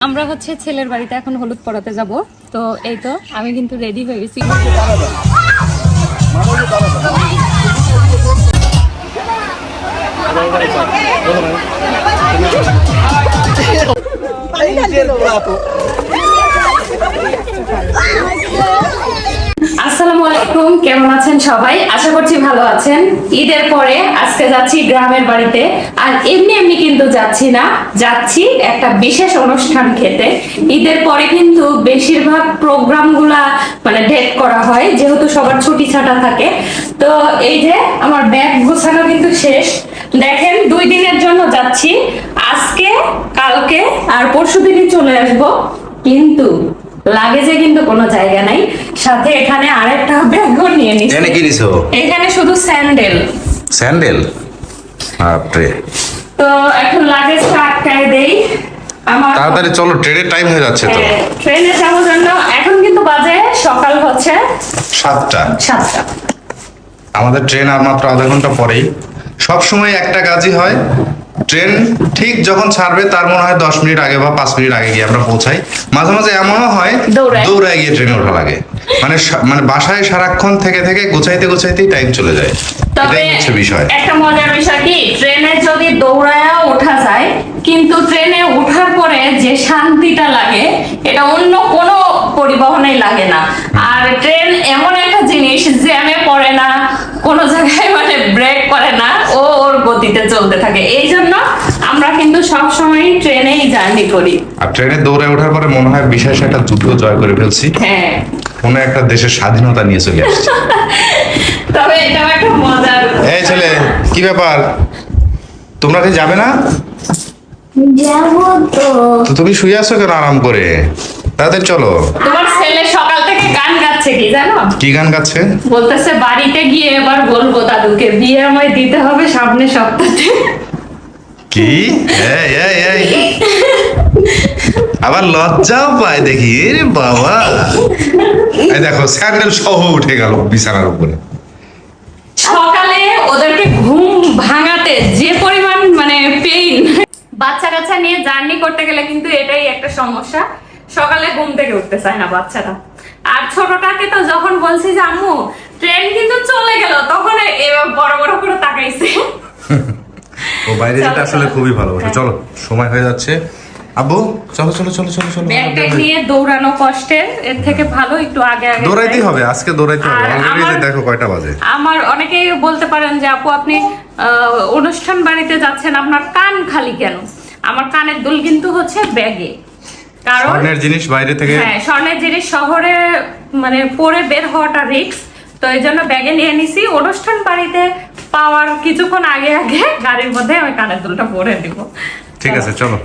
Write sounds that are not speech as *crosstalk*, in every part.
আমরা হচ্ছে ছেলের বাড়িতে এখন হলুদ পড়াতে যাব। তো এই তো, আমি কিন্তু রেডি হয়ে গেছি। আসসালামু আলাইকুম, কেমন আছেন সবাই? আশা করছি ভালো আছেন। ঈদের পরে আজকে যাচ্ছি গ্রামের বাড়িতে। আর এমনি এমনি কিন্তু যাচ্ছি না। যাচ্ছি একটা বিশেষ অনুষ্ঠান খেতে। ঈদের পরে কিন্তু বেশিরভাগ প্রোগ্রামগুলা মানে ডেট করা হয়, যেহেতু সবার ছুটি ছাটা থাকে। তো এই যে আমার ব্যাগ গোছানো কিন্তু শেষ। দেখেন, দুই দিনের জন্য যাচ্ছি। আজকে, কালকে আর পরশু দিনই চলে আসব। কিন্তু লাগেজে কিন্তু কোনো জায়গা নাই। সাথে এখানে আরেকটা ব্যাগও নিয়ে নিচ্ছি এনে কি নিছো? এখানে শুধু স্যান্ডেল। স্যান্ডেল? বাপরে। তো এখন লাগেজটা আটকায় দেই। আমার তাড়াতাড়ি চলো ট্রেনের টাইম হয়ে যাচ্ছে তো। হ্যাঁ, ট্রেনে যাওয়ার জন্য এখন কিন্তু বাজে সকাল হচ্ছে সাতটা। সাতটা। আমাদের ট্রেন আর মাত্র আধা ঘণ্টা পরেই। সব সময় একটা কাজই হয় ট্রেন ঠিক যখন ছাড়বে তার মনে হয় দশ মিনিট আগে বা পাঁচ মিনিট আগে গিয়ে আমরা পৌঁছাই। মাঝে মাঝে এমনও হয় দৌড়ায়। গিয়ে ট্রেনে ওঠা লাগে। মানে মানে বাসায় সারাক্ষণ থেকে থেকে গোছাইতে গোছাইতেই টাইম চলে যায়। তবে বিষয়। একটা মজার বিষয় কি ট্রেনে যদি দৌড়ায়া ওঠা যায় কিন্তু ট্রেনে ওঠার পরে যে শান্তিটা লাগে এটা অন্য কোনো পরিবহনেই লাগে না। আর ট্রেন এমন একটা জিনিস জ্যামে পড়ে না কোনো জায়গায় মানে ব্রেক করে না গতিতে চলতে থাকে। এই জন্য আমরা কিন্তু সব সময় ট্রেনেই জার্নি করি। আর ট্রেনে দৌড়ে ওঠার পরে মনে হয় বিশেষ একটা যুদ্ধ জয় করে ফেলছি। হ্যাঁ। কোনো একটা দেশের স্বাধীনতা নিয়ে চলে আসছি। *laughs* তবে এটাও একটা মজার এই ছেলে কি ব্যাপার? তোমরা কি যাবে না? যাব তো। তুমি শুয়ে আছো কেন আরাম করে? তাড়াতাড়ি চলো। তোমার ছেলে সকাল থেকে গান গাচ্ছে কি জানো? কি গান গাচ্ছে? বলতেছে বাড়িতে গিয়ে এবার বলব দাদুকে বিয়ে আমায় দিতে হবে সামনে সপ্তাহে। কি? এই, এই, এই। আবার লজ্জাও পায় দেখি বাবা। এই দেখো স্যান্ডেল সহ উঠে গেল বিছানার উপরে। সকালে ওদেরকে ঘুম ভাঙাতে যে পরিমাণ মানে পেইন বাচ্চা কাচ্চা নিয়ে জার্নি করতে গেলে কিন্তু এটাই একটা সমস্যা। সকালে ঘুম থেকে উঠতে চায় না বাচ্চাটা আর ছোটটাকে তো যখন বলছি যে আম্মু ট্রেন কিন্তু চলে গেল তখন এবার বড় বড় করে তাকাইছে। ও বাইরে যেটা আসলে খুবই ভালোবাসে। চলো সময় হয়ে যাচ্ছে। আব্বু চলো চলো চলো চলো চলো ব্যাগ নিয়ে দৌড়ানো কষ্টের এর থেকে ভালো একটু আগে আগে দৌড়াইতেই হবে আজকে দৌড়াইতে হবে। অলরেডি দেখো কয়টা বাজে। আমার অনেকেই বলতে পারেন যে আপু আপনি অনুষ্ঠান বাড়িতে যাচ্ছেন আপনার কান খালি কেন? আমার কানের দুল কিন্তু হচ্ছে ব্যাগে। কারণ স্বর্ণের জিনিস বাইরে থেকে হ্যাঁ স্বর্ণের জিনিস শহরে মানে পরে বের হওয়াটা রিস্ক তো এই জন্য ব্যাগে নিয়ে নিছি। অনুষ্ঠান বাড়িতে পাওয়ার কিছুক্ষণ আগে আগে গাড়ির মধ্যে আমি কানের দুলটা পরে দিব ঠিক আছে চলো।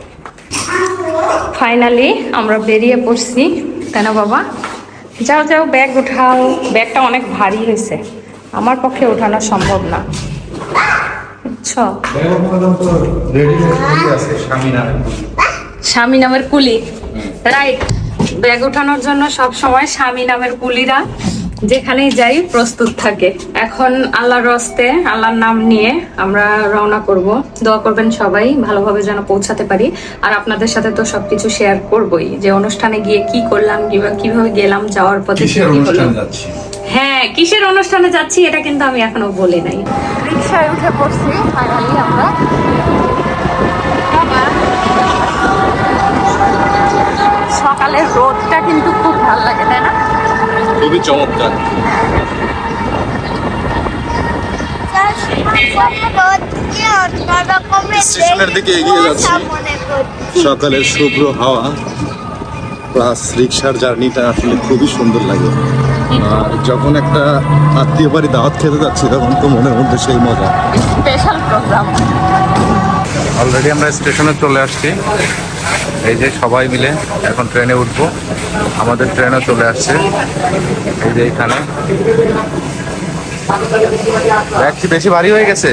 ফাইনালি আমরা বেরিয়ে পড়ছি। তাই না বাবা? যাও যাও ব্যাগ উঠাও। ব্যাগটা অনেক ভারী হয়েছে। আমার পক্ষে ওঠানো সম্ভব না। স্বামী নামের কুলি। রাইট ব্যাগ ওঠানোর জন্য সব সময় স্বামী নামের কুলিরা যেখানেই যাই প্রস্তুত থাকে। এখন আল্লাহর রস্তে আল্লাহর নাম নিয়ে আমরা রওনা করব। দোয়া করবেন সবাই ভালোভাবে যেন পৌঁছাতে পারি। আর আপনাদের সাথে তো সবকিছু শেয়ার করবই। যে অনুষ্ঠানে গিয়ে কি করলাম কীভাবে কীভাবে গেলাম যাওয়ার পথে কি কি হলো। হ্যাঁ কিসের অনুষ্ঠানে যাচ্ছি এটা কিন্তু আমি এখনও বলি নাই। রিক্সায় উঠে পড়ছি ফাইনালি আমরা। সকালের রোদটা কিন্তু খুব ভালো লাগে তাই না? খুবই চমৎকার। স্টেশনের দিকে এগিয়ে যাচ্ছি। সকালের শুভ্র হাওয়া প্লাস রিক্সার জার্নিটা আসলে খুবই সুন্দর লাগে। আর যখন একটা আত্মীয় বাড়ি দাওয়াত খেতে যাচ্ছি তখন তো মনের মধ্যে সেই মজা। স্পেশাল প্রোগ্রাম অলরেডি আমরা স্টেশনে চলে আসছি। এই যে সবাই মিলে এখন ট্রেনে উঠবো। আমাদের ট্রেনও চলে আসছে। এই যে এখানে। ব্যাগ বেশি ভারী হয়ে গেছে?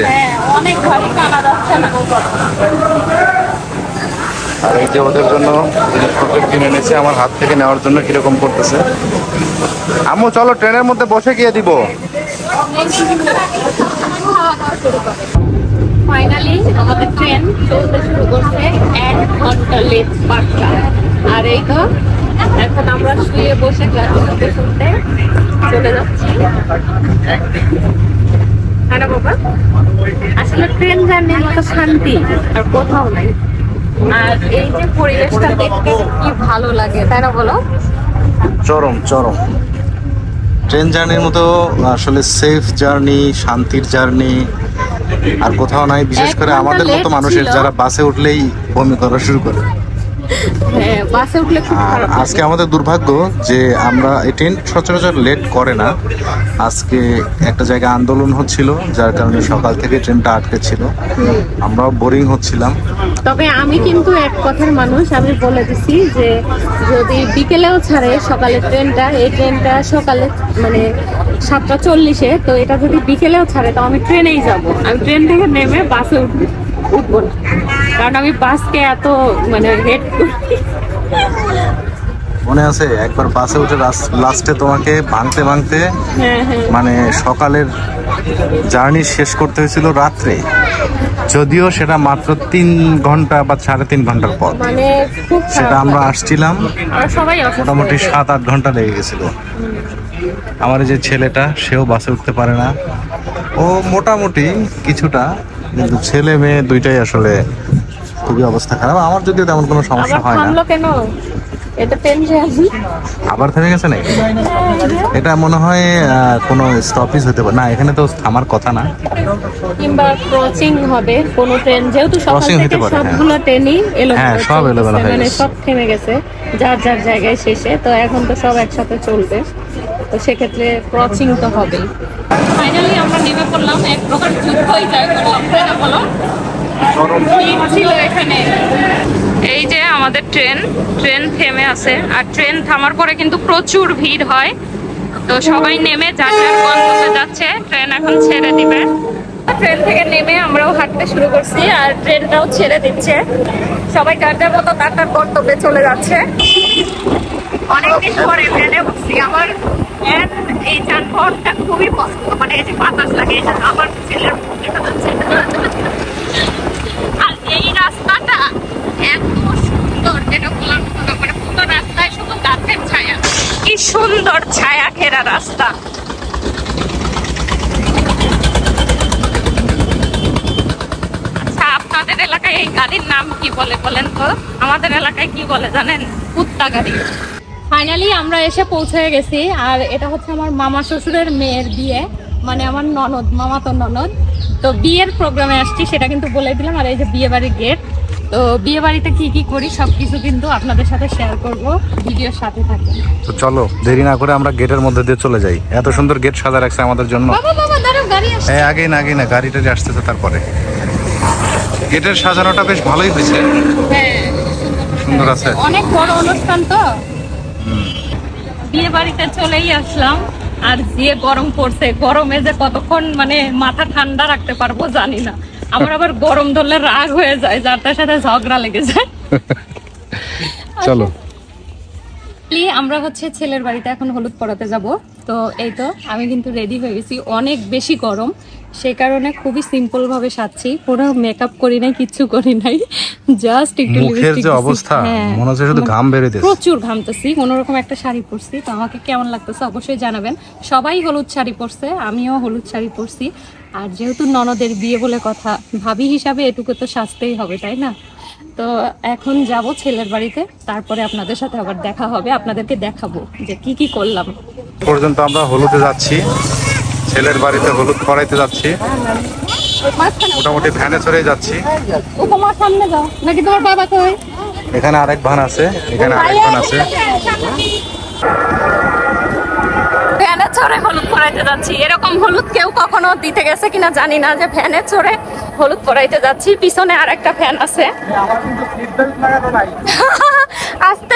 আর এই যে ওদের জন্য জিনিসপত্র কিনে এনেছে, আমার হাত থেকে নেওয়ার জন্য কীরকম করতেছে। আম্মু, চলো ট্রেনের মধ্যে বসে গিয়ে দিব। ফাইনালি আমাদের ট্রেন চলতে শুরু করছে। লেট এই এখন আমরা শুয়ে বসে শুনতে শুনতে হ্যাঁ আসলে ট্রেন জার্নির মতো শান্তি আর কোথাও নাই। আর এই যে পরিবেশটা দেখতে কি ভালো লাগে, তাই না বলো? চরম চরম। ট্রেন জার্নির মতো আসলে সেফ জার্নি শান্তির জার্নি আর কোথাও নাই বিশেষ করে আমাদের মতো মানুষের যারা বাসে উঠলেই বমি করা শুরু করে। হ্যাঁ আজকে আমাদের দুর্ভাগ্য যে আমরা এই ট্রেন সচরাচর লেট করে না। আজকে একটা জায়গায় আন্দোলন হচ্ছিল যার কারণে সকাল থেকে ট্রেনটা আটকে ছিল। আমরাও বোরিং হচ্ছিলাম। তবে আমি কিন্তু এক কথার মানুষ আমি বলে দিছি যে যদি বিকেলেও ছাড়ে সকালে ট্রেনটা এই ট্রেনটা সকালে মানে সাতটা চল্লিশে তো এটা যদি বিকেলেও ছাড়ে তো আমি ট্রেনেই যাব। আমি ট্রেন থেকে নেমে বাসে উঠবো না। কারণ আমি বাসকে এত মানে হেড মনে আছে? একবার বাসে উঠে লাস্টে তোমাকে ভাঙতে ভাঙতে হ্যাঁ হ্যাঁ। মানে সকালের জার্নি শেষ করতে হয়েছিল রাত্রে। যদিও সেটা মাত্র তিন ঘণ্টা বা সাড়ে তিন ঘণ্টার পর। মানে সেটা আমরা আসছিলাম। মোটামুটি সাত আট ঘণ্টা লেগে গেছিল। আমার যে ছেলেটা সেও বাসে উঠতে পারে না। ও মোটামুটি কিছুটা কিন্তু ছেলে মেয়ে দুইটাই আসলে খুবই অবস্থা খারাপ। আমার যদিও তেমন কোনো সমস্যা হয় না। কেন? এটা টেনশন আবার থেমে গেছে নাকি? এটা মনে হয় কোনো স্টপেজ হতে পারে। না এখানে তো থামার কথা না। কিংবা ক্রসিং হবে কোন ট্রেন যেহেতু সকাল হতে পারে, হ্যাঁ। সবগুলো ট্রেনই এলো হ্যাঁ, সব এলোমেলো হয়ে মানে গেছে। সব থেমে গেছে যার যার জায়গায় শেষে। তো এখন তো সব একসাথে চলবে। তো সেক্ষেত্রে ক্রসিং তো হবেই। ফাইনালি আমরা নেমে পড়লাম। এক প্রকার যুদ্ধই করলাম বলো ছিল এখানে? এই যে আমাদের ট্রেন ট্রেন থেমে আছে। আর ট্রেন থামার পরে কিন্তু প্রচুর ভিড় হয়। তো সবাই নেমে যার যার গন্তব্যে যাচ্ছে। ট্রেন এখন ছেড়ে দিবে। ট্রেন থেকে নেমে আমরাও হাঁটতে শুরু করছি আর ট্রেনটাও ছেড়ে দিচ্ছে। সবাই যার যার মতো তার তার গন্তব্যে চলে যাচ্ছে। অনেকদিন পরে ট্রেনে উঠছি। আমার এই যানবাহনটা খুবই পছন্দ মানে এই যে বাতাস লাগে আমার ছেলের আর এই রাস্তাটা এত সুন্দর, যেটা মানে পুরো রাস্তায় শুধু গাছের ছায়া। কি সুন্দর ছায়া ঘেরা রাস্তা। আচ্ছা আপনাদের এলাকায় এই গাড়ির নাম কি বলে বলেন তো? আমাদের এলাকায় কি বলে জানেন? কুত্তা গাড়ি। ফাইনালি আমরা এসে পৌঁছে গেছি। আর এটা হচ্ছে আমার মামা শ্বশুরের মেয়ের বিয়ে। মানে আমার ননদ মামা তো ননদ। তো বিয়ের প্রোগ্রামে আসছি সেটা কিন্তু বলে দিলাম। আর এই যে বিয়ে বাড়ির গেট তো বিয়ে বাড়িতে কি কি করি সবকিছু কিন্তু আপনাদের সাথে শেয়ার করব। ভিডিওর সাথে থাকবেন তো চলো দেরি না করে আমরা গেটের মধ্যে দিয়ে চলে যাই। এত সুন্দর গেট সাজা রাখছে আমাদের জন্য। বাবা বাবা দাঁড়াও গাড়ি আসছে। হ্যাঁ আগে না আগে না গাড়িটা আসতেছে তারপরে। গেটের সাজানোটা বেশ ভালোই হয়েছে। হ্যাঁ সুন্দর আছে। অনেক বড় অনুষ্ঠান তো। বিয়ে বাড়িতে চলেই আসলাম আর যে গরম পড়ছে গরমে যে কতক্ষণ মানে মাথা ঠান্ডা রাখতে পারব জানি না। আমার আবার গরম ধরলে রাগ হয়ে যায় যার তার সাথে ঝগড়া লেগে যায়। চলো। আমরা হচ্ছে ছেলের বাড়িতে এখন হলুদ পড়াতে যাব। তো এই তো আমি কিন্তু রেডি হয়ে গেছি। অনেক বেশি গরম। সে কারণে খুবই সিম্পল ভাবে সাজছি। পুরো মেকআপ করি নাই কিচ্ছু করি নাই। জাস্ট একটু মুখের যে অবস্থা হ্যাঁ, মনে হচ্ছে শুধু ঘাম বেরোতেছে প্রচুর ঘামতেছি কোনোরকম একটা শাড়ি পরছি। তো আমাকে কেমন লাগতেছে অবশ্যই জানাবেন। সবাই হলুদ শাড়ি পরছে আমিও হলুদ শাড়ি পরছি। আর যেহেতু ননদের বিয়ে বলে কথা ভাবি হিসাবে এটুকু তো সাজতেই হবে তাই না? তো এখন যাব ছেলের বাড়িতে তারপরে আপনাদের সাথে আবার দেখা হবে আপনাদেরকে দেখাবো যে কি কি করলাম। পর্যন্ত আমরা হলুদে যাচ্ছি ছেলের বাড়িতে হলুদ পড়াইতে যাচ্ছি। মোটামুটি ভ্যানে চড়ে যাচ্ছি। উপমার সামনে যাও নাকি তোমার বাবা কই? এখানে আরেক ভান আছে এখানে আরেক ভান আছে। ভ্যানে চড়ে হলুদ পরাইতে যাচ্ছি। এরকম হলুদ কেউ কখনো দিতে গেছে কিনা জানি না যে ভ্যানে চড়ে হলুদ পরাইতে যাচ্ছি পিছনে আর একটা ফ্যান আছে *laughs* আস্তে।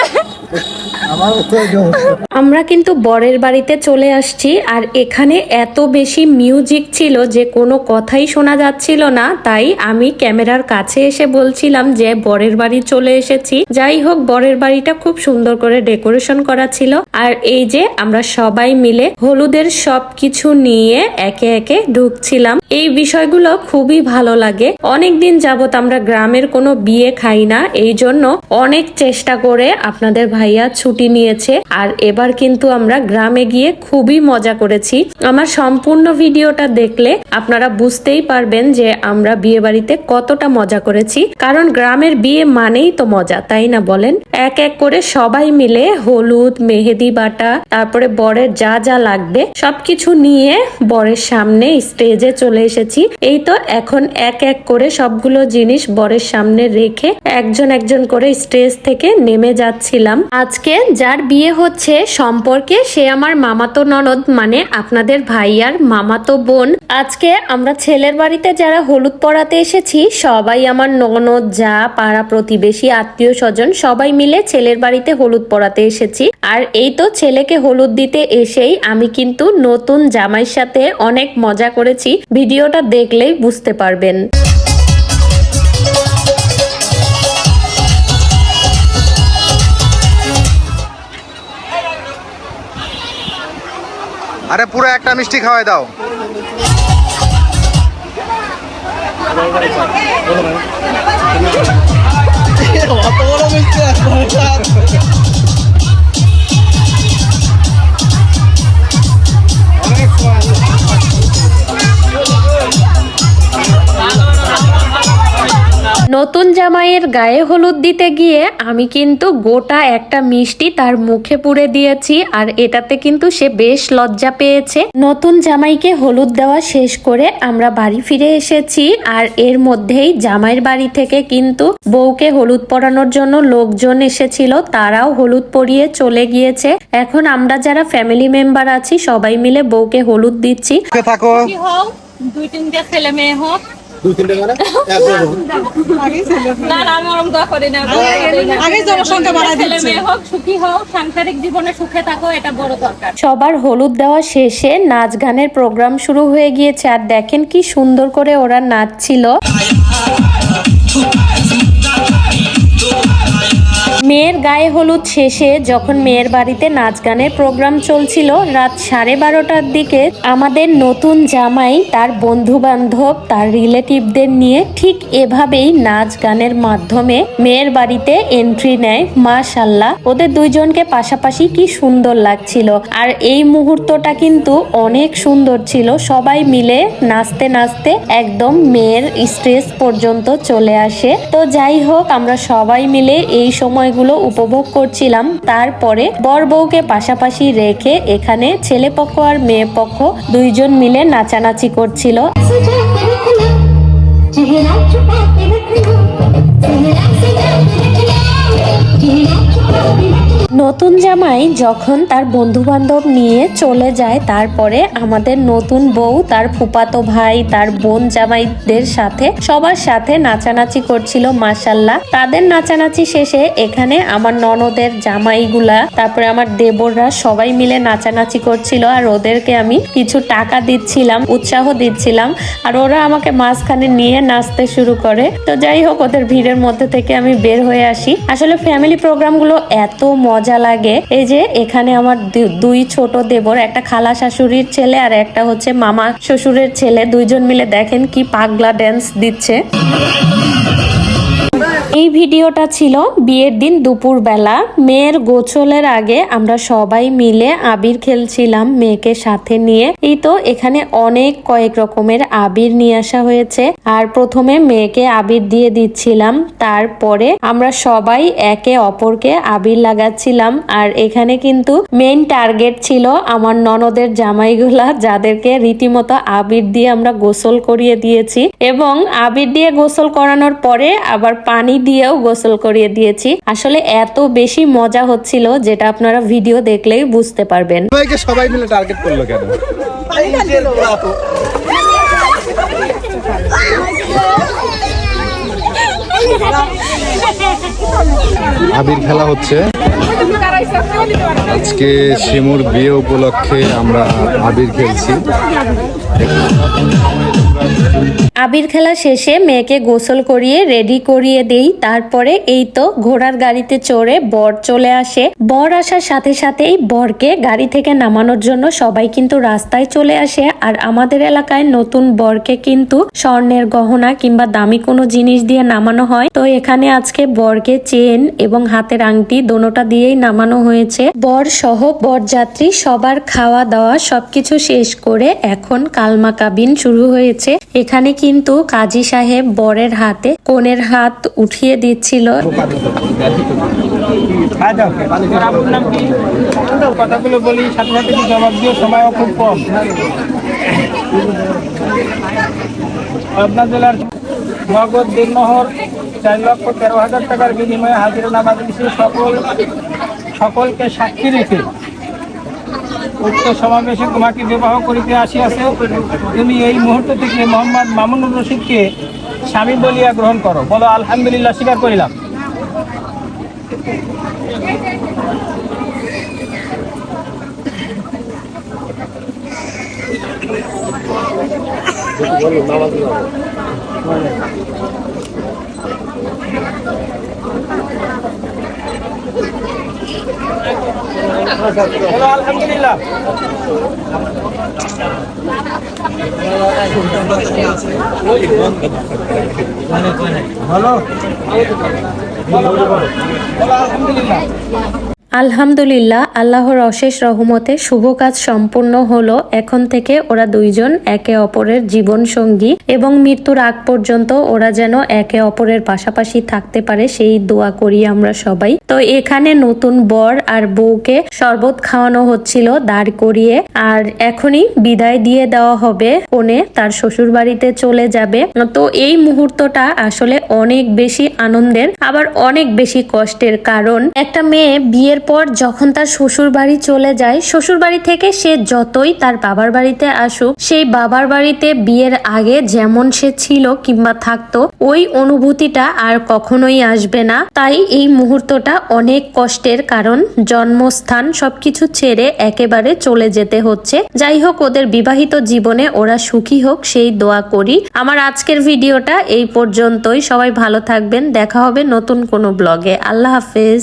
আমরা কিন্তু বরের বাড়িতে চলে আসছি আর এখানে এত বেশি মিউজিক ছিল যে কোনো কথাই শোনা যাচ্ছিল না। তাই আমি ক্যামেরার কাছে এসে বলছিলাম যে বরের বাড়ি চলে এসেছি। যাই হোক, বরের বাড়িটা খুব সুন্দর করে ডেকোরেশন করা ছিল। আর এই যে আমরা সবাই মিলে হলুদের সব কিছু নিয়ে একে একে ঢুকছিলাম। এই বিষয়গুলো খুবই ভালো লাগে। অনেক দিন যাবত আমরা গ্রামের কোনো বিয়ে খাই না। এই জন্য অনেক চেষ্টা করে আপনাদের ভাইয়া ছুটি নিয়েছে। আর এবার কিন্তু আমরা গ্রামে গিয়ে খুবই মজা করেছি। আমার সম্পূর্ণ ভিডিওটা দেখলে আপনারা বুঝতেই পারবেন যে আমরা বিয়ে বাড়িতে কতটা মজা করেছি। কারণ গ্রামের বিয়ে মানেই তো মজা, তাই না বলেন? এক এক করে সবাই মিলে হলুদ, মেহেদি বাটা, তারপরে বরের যা যা লাগবে সবকিছু নিয়ে বরের সামনে স্টেজে চলে এসেছি। এই তো এখন এক এক করে সবগুলো জিনিস বরের সামনে রেখে একজন একজন করে স্টেজ থেকে নেমে যাচ্ছিলাম। আজকে যার বিয়ে হচ্ছে সম্পর্কে সে আমার মামাতো ননদ মানে আপনাদের ভাইয়ার মামাতো বোন। আজকে আমরা ছেলের বাড়িতে যারা হলুদ পড়াতে এসেছি, সবাই আমার ননদ, যা, পাড়া প্রতিবেশী, আত্মীয় স্বজন, সবাই মিলে ছেলের বাড়িতে হলুদ পড়াতে এসেছি। আর এই তো ছেলেকে হলুদ দিতে এসেই আমি কিন্তু নতুন জামাইয়ের সাথে অনেক মজা করেছি। ভিডিওটা দেখলেই বুঝতে পারবেন। আরে পুরো একটা মিষ্টি খাওয়াই দাও। নতুন জামাইয়ের গায়ে হলুদ দিতে গিয়ে আমি কিন্তু গোটা একটা মিষ্টি তার মুখে পুড়ে দিয়েছি আর এটাতে কিন্তু সে বেশ লজ্জা পেয়েছে। নতুন জামাইকে হলুদ দেওয়া শেষ করে আমরা বাড়ি ফিরে এসেছি আর এর মধ্যেই জামাইয়ের বাড়ি থেকে কিন্তু বউকে হলুদ পরানোর জন্য লোকজন এসেছিল তারাও হলুদ পরিয়ে চলে গিয়েছে। এখন আমরা যারা ফ্যামিলি মেম্বার আছি সবাই মিলে বউকে হলুদ দিচ্ছি। থাকো? হোক দুই তিনটা ছেলে মেয়ে হোক। দুই তিনটে মানে না না আমি ওরম দোয়া করি না আগে জনসংখ্যা বাড়ায় দিচ্ছে। হোক সুখী হোক সাংসারিক জীবনে সুখে থাকো এটা বড় দরকার সবার হলুদ দেওয়া শেষে নাচ গানের প্রোগ্রাম শুরু হয়ে গিয়েছে আর দেখেন কি সুন্দর করে ওরা নাচছিল মেয়ের গায়ে হলুদ শেষে যখন মেয়ের বাড়িতে নাচ গানের প্রোগ্রাম চলছিল রাত সাড়ে বারোটার দিকে, আমাদের নতুন জামাই তার বন্ধু বান্ধব তার রিলেটিভদের নিয়ে ঠিক এভাবেই নাচ গানের মাধ্যমে মেয়ের বাড়িতে এন্ট্রি নেয়। মা মাশাল্লাহ, ওদের দুইজনকে পাশাপাশি কি সুন্দর লাগছিল। আর এই মুহূর্তটা কিন্তু অনেক সুন্দর ছিল। সবাই মিলে নাচতে নাচতে একদম মেয়ের স্টেজ পর্যন্ত চলে আসে। তো যাই হোক, আমরা সবাই মিলে এই মুহূর্তগুলো উপভোগ করছিলাম তারপরে বর বউকে পাশাপাশি রেখে এখানে ছেলে পক্ষ আর মেয়ে পক্ষ দুইজন মিলে নাচানাচি করছিল Thank you. নতুন জামাই যখন তার বন্ধু বান্ধব নিয়ে চলে যায়, তারপরে আমাদের নতুন বউ, তার ফুপাতো ভাই, তার বোন জামাইদের সাথে সবার সাথে নাচানাচি করছিল মাসাল্লাহ তাদের নাচানাচি শেষে এখানে আমার ননদের জামাইগুলা, তারপরে আমার দেবররা সবাই মিলে নাচানাচি করছিল আর ওদেরকে আমি কিছু টাকা দিচ্ছিলাম, উৎসাহ দিচ্ছিলাম আর ওরা আমাকে মাঝখানে নিয়ে নাচতে শুরু করে। তো যাই হোক, ওদের ভিড়ের মধ্যে থেকে আমি বের হয়ে আসি। আসলে ফ্যামিলি প্রোগ্রামগুলো এত মজা লাগে। এই যে এখানে আমার দুই ছোট দেবর, একটা খালা শাশুড়ির ছেলে আর একটা হচ্ছে মামা শ্বশুরের ছেলে। দুইজন মিলে দেখেন কি পাগলা ড্যান্স দিচ্ছে। এই ভিডিওটা ছিল বিয়ের দিন দুপুর বেলা মেয়ের গোছলের আগে আমরা সবাই মিলে আবির খেলছিলাম মেয়েকে সাথে নিয়ে। এই তো এখানে অনেক কয়েক রকমের আবির নিয়ে আসা হয়েছে। আর প্রথমে মেয়েকে আবির দিয়ে দিচ্ছিলাম। তারপরে আমরা সবাই একে অপরকে আবির লাগাচ্ছিলাম। আর এখানে কিন্তু মেইন টার্গেট ছিল আমার ননদের জামাইগুলা, যাদেরকে রীতিমতো আবির দিয়ে আমরা গোসল করিয়ে দিয়েছি। এবং আবির দিয়ে গোসল করানোর পরে আবার পানি দিয়েও গোসল করিয়ে দিয়েছি আসলে এত বেশি মজা হচ্ছিল যেটা আপনারা ভিডিও দেখলেই বুঝতে পারবেন সবাই মিলে টার্গেট করল কেন আবির খেলা হচ্ছে। আজকে শিমুর বিয়ে উপলক্ষে আমরা আবির খেলছি। আবির খেলা শেষে মেয়েকে গোসল করিয়ে, রেডি করিয়ে দেই। তারপরে এই তো ঘোড়ার গাড়িতে চড়ে বর চলে আসে। বর আসার সাথে সাথেই বরকে গাড়ি থেকে নামানোর জন্য সবাই কিন্তু রাস্তায় চলে আসে। আর আমাদের এলাকায় নতুন বরকে কিন্তু স্বর্ণের গহনা কিংবা দামি কোনো জিনিস দিয়ে নামানো হয়। তো এখানে আজকে বরকে চেন এবং হাতের আংটি দোনোটা দিয়েই নামানো হয়েছে। বর সহ বরযাত্রী সবার খাওয়া দাওয়া সবকিছু শেষ করে এখন কালমা কাবিন শুরু হয়েছে। এখানে কিন্তু কাজী সাহেব বরের হাতে কনের হাত উঠিয়ে দিচ্ছিল। পাবনা জেলার নগদ দিনমোহর চার লক্ষ তেরো হাজার টাকার বিনিময়ে হাজিরা নামা দিয়েছে সকল, সকলকে সাক্ষী রেখে উক্ত সমাবেশে তোমাকে বিবাহ করিতে আসিয়াছে। তুমি এই মুহূর্ত থেকে মোহাম্মদ মামুনুর রশিদকে স্বামী বলিয়া গ্রহণ করো। বলো, আলহামদুলিল্লাহ, স্বীকার করিলাম। আলহামদুলিল্লাহ। আলহামদুলিল্লাহ, আল্লাহর অশেষ রহমতে শুভ কাজ সম্পূর্ণ হলো। এখন থেকে ওরা দুইজন একে অপরের জীবন সঙ্গী এবং মৃত্যুর আগ পর্যন্ত ওরা যেন একে অপরের পাশাপাশি থাকতে পারে, সেই দোয়া করি আমরা সবাই। তো এখানে নতুন বর আর বউকে শরবত খাওয়ানো হচ্ছিল দাঁড় করিয়ে, আর এখনই বিদায় দিয়ে দেওয়া হবে। কোনে তার শ্বশুর বাড়িতে চলে যাবে। তো এই মুহূর্তটা আসলে অনেক বেশি আনন্দের, আবার অনেক বেশি কষ্টের কারণ, একটা মেয়ে বিয়ের পর যখন তার শ্বশুর বাড়ি চলে যায় শ্বশুর বাড়ি থেকে সে যতই তার বাবার বাড়িতে আসুক, সেই বাবার বাড়িতে বিয়ের আগে যেমন সে ছিল কিংবা থাকতো, ওই অনুভূতিটা আর কখনোই আসবে না। তাই এই মুহূর্তটা অনেক কষ্টের কারণ, জন্মস্থান সবকিছু ছেড়ে একেবারে চলে যেতে হচ্ছে। যাই হোক, ওদের বিবাহিত জীবনে ওরা সুখী হোক, সেই দোয়া করি। আমার আজকের ভিডিওটা এই পর্যন্তই। সবাই ভালো থাকবেন। দেখা হবে নতুন কোনো ব্লগে। আল্লাহ হাফেজ।